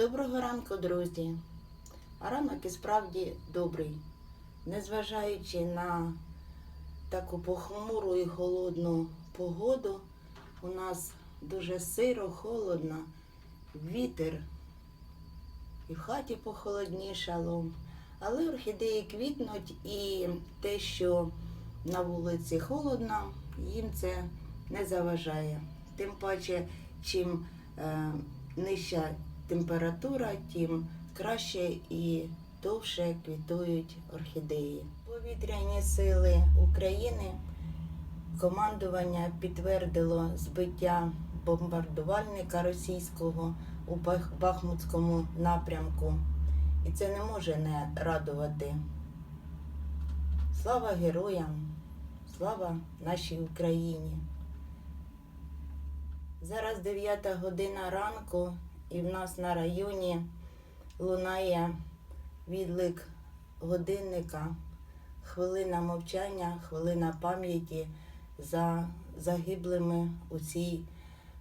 Доброго ранку, друзі. Ранок і справді добрий. Незважаючи на таку похмуру і холодну погоду, у нас дуже сиро, холодно, вітер. І в хаті похолоднішало. Але орхідеї квітнуть і те, що на вулиці холодно, їм це не заважає. Тим паче, чим е, нижча температура, тим краще і довше квітують орхідеї. Повітряні сили України командування підтвердило збиття бомбардувальника російського у Бахмутському напрямку. І це не може не радувати. Слава героям, слава нашій Україні. Зараз 9 година ранку, і в нас на районі лунає відлик годинника, хвилина мовчання, хвилина пам'яті за загиблими у цій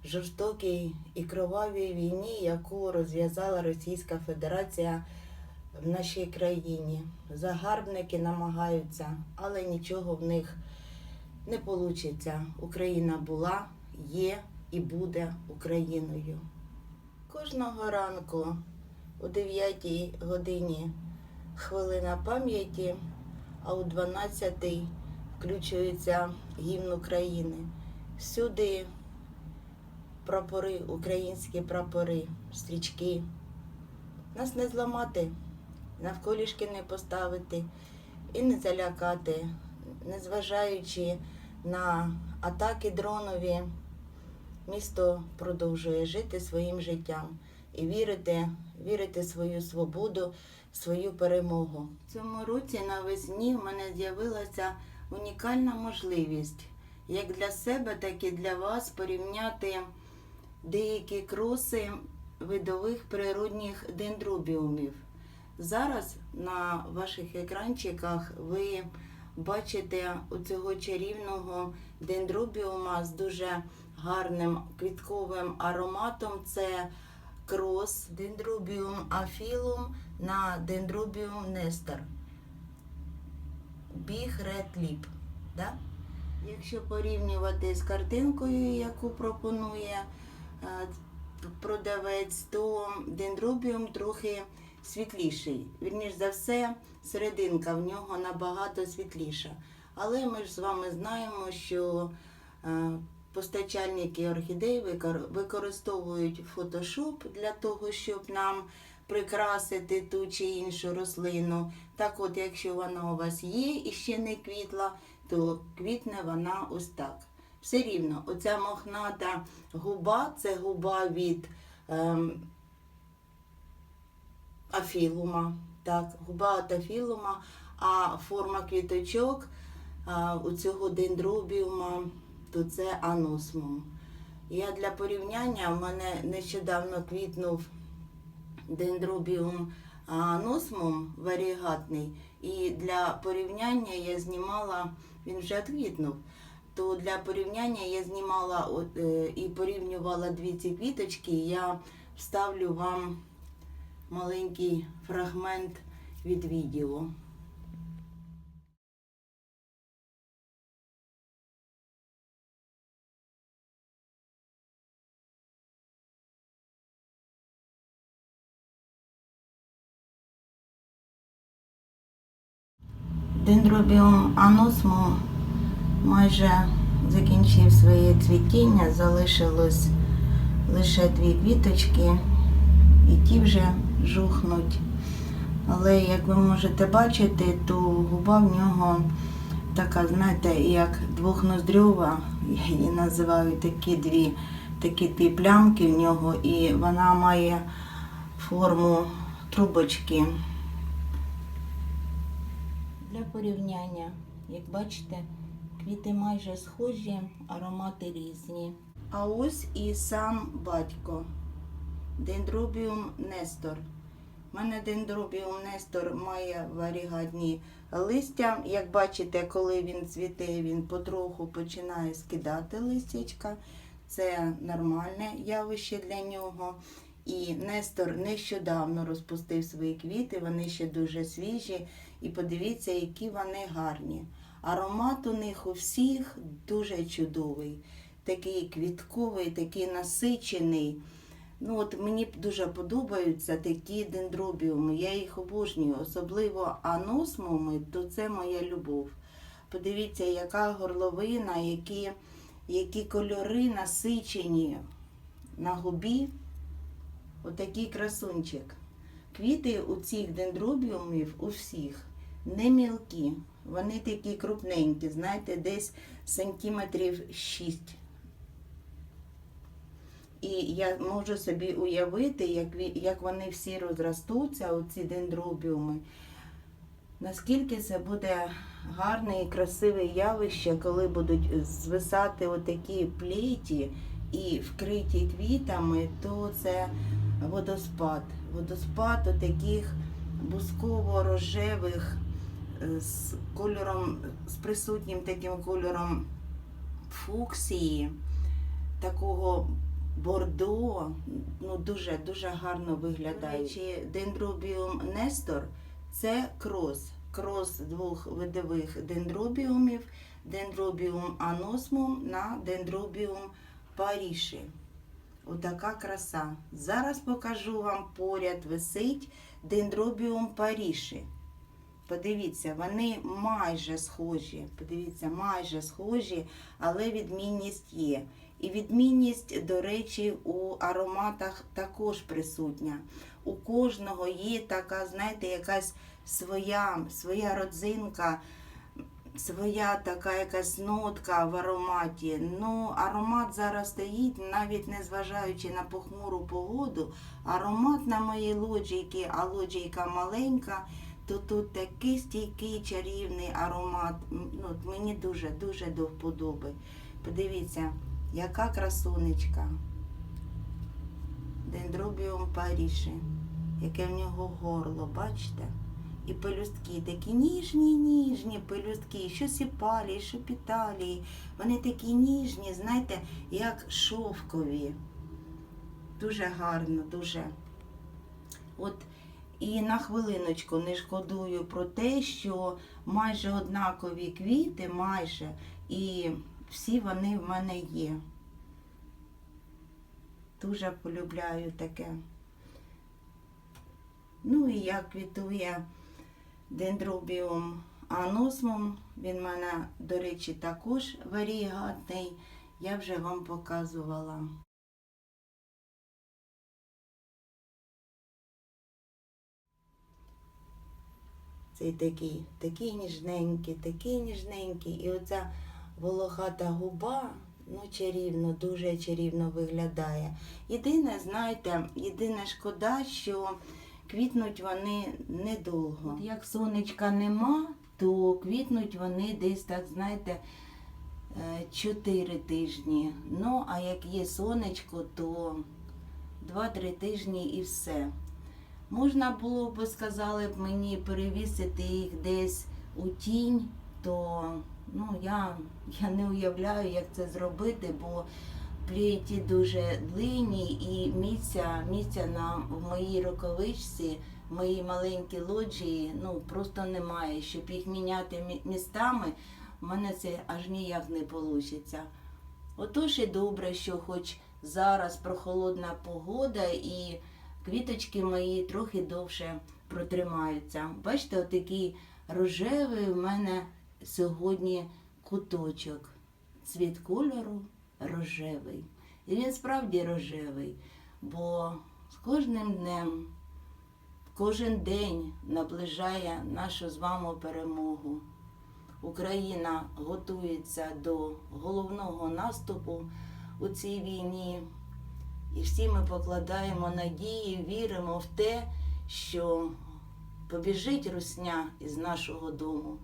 жорстокій і кровавій війні, яку розв'язала Російська Федерація в нашій країні. Загарбники намагаються, але нічого в них не вийде. Україна була, є і буде Україною. Кожного ранку о 9 годині хвилина пам'яті, а о 12 включується гімн України. Всюди прапори, українські прапори, стрічки. Нас не зламати, навколішки не поставити і не залякати, незважаючи на атаки дронові, місто продовжує жити своїм життям і вірити, вірити в свою свободу, свою перемогу. В цьому році навесні в мене з'явилася унікальна можливість як для себе, так і для вас порівняти деякі кроси видових природних дендробіумів. Зараз на ваших екранчиках ви бачите оцього чарівного дендробіума з дуже гарним квітковим ароматом. Це крос дендробіум афілум на дендробіум нестер. Біг Red Lip. Да? Якщо порівнювати з картинкою, яку пропонує е, продавець, то дендробіум трохи світліший. Вірніш за все, серединка в нього набагато світліша. Але ми ж з вами знаємо, що е, постачальники орхідей використовують фотошоп для того, щоб нам прикрасити ту чи іншу рослину. Так от, якщо вона у вас є і ще не квітла, то квітне вона ось так. Все рівно, оця мохната губа це губа від ем, афілума. Так, губа від афілума, а форма квіточок а, у цього дендробіума, то це аносмум. Я для порівняння, в мене нещодавно квітнув дендробіум аносмум варігатний. І для порівняння я знімала, він вже квітнув. То для порівняння я знімала е, і порівнювала дві ці квіточки. Я вставлю вам маленький фрагмент від відео. Дендробіум аносмум майже закінчив своє цвітіння, залишилось лише дві квіточки, і ті вже жухнуть. Але як ви можете бачити, то губа в нього така, знаєте, як двохноздрьова, я її називаю такі дві, такі дві плямки в нього, і вона має форму трубочки. Для порівняння, як бачите, квіти майже схожі, аромати різні. А ось і сам батько. Дендробіум Нестор. У мене дендробіум Нестор має варігатні листя. Як бачите, коли він цвіте, він потроху починає скидати листячка. Це нормальне явище для нього. І Нестор нещодавно розпустив свої квіти, вони ще дуже свіжі. І подивіться, які вони гарні. Аромат у них у всіх дуже чудовий, такий квітковий, такий насичений. Ну от Мені дуже подобаються такі дендробіуми, я їх обожнюю, особливо аносмуми, то це моя любов. Подивіться, яка горловина, які, які кольори насичені на губі. Отакий красунчик. Квіти у цих дендробіумів у всіх не мілкі. Вони такі крупненькі, знаєте, десь сантиметрів 6. І я можу собі уявити, як, як вони всі розростуться, оці дендробіуми. Наскільки це буде гарне і красиве явище, коли будуть звисати отакі плеті і вкриті квітами, то це водоспад. Водоспад таких бусково-рожевих е, з кольором, з присутнім таким кольором фуксії, такого бордо, ну дуже дуже гарно виглядає. Чи дендробіум Нестор це крос. Крос двох видових дендробіумів, дендробіум аносмум на дендробіум паріші. Отака краса. Зараз покажу вам поряд висить дендробіум паріші. Подивіться, вони майже схожі. Подивіться, майже схожі, але відмінність є. І відмінність, до речі, у ароматах також присутня. У кожного є така, знаєте, якась своя, своя родзинка, своя така якась нотка в ароматі. Ну, аромат зараз стоїть, навіть не зважаючи на похмуру погоду. Аромат на моїй лоджійці, а лоджійка маленька, то тут такий стійкий чарівний аромат. Ну, мені дуже-дуже до вподоби. Подивіться, яка красунечка. Дендробіум паріші, яке в нього горло, бачите? І пелюстки такі ніжні, ніжні пелюстки, що сіпалії, що піталії. Вони такі ніжні, знаєте, як шовкові. Дуже гарно, дуже. От і на хвилиночку не шкодую про те, що майже однакові квіти, майже, і всі вони в мене є. Дуже полюбляю таке. Ну і як квітує дендробіум аносмум. Він в мене, до речі, також варігатний. Я вже вам показувала. Цей такий, такий ніжненький, такий ніжненький. І оця волохата губа, ну чарівно, дуже чарівно виглядає. Єдине, знаєте, єдине шкода, що квітнуть вони недовго. От як сонечка нема, то квітнуть вони десь так, знаєте, 4 тижні. Ну, а як є сонечко, то 2-3 тижні і все. Можна було б, сказали б мені, перевісити їх десь у тінь, то ну, я, я не уявляю, як це зробити, бо плеті дуже длинні і місця, місця на в моїй рукавичці, в моїй маленькій лоджії, ну просто немає. Щоб їх міняти містами, в мене це аж ніяк не вийде. Отож і добре, що хоч зараз прохолодна погода і квіточки мої трохи довше протримаються. Бачите, отакий рожевий в мене сьогодні куточок. Цвіт кольору рожевий. І він справді рожевий, бо з кожним днем, кожен день наближає нашу з вами перемогу. Україна готується до головного наступу у цій війні. І всі ми покладаємо надії, віримо в те, що побіжить русня із нашого дому.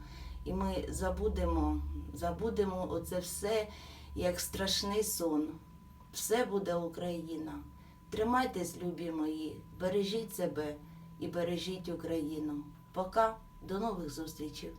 І ми забудемо, забудемо оце все як страшний сон. Все буде Україна. Тримайтесь, любі мої, бережіть себе і бережіть Україну. Пока, до нових зустрічей.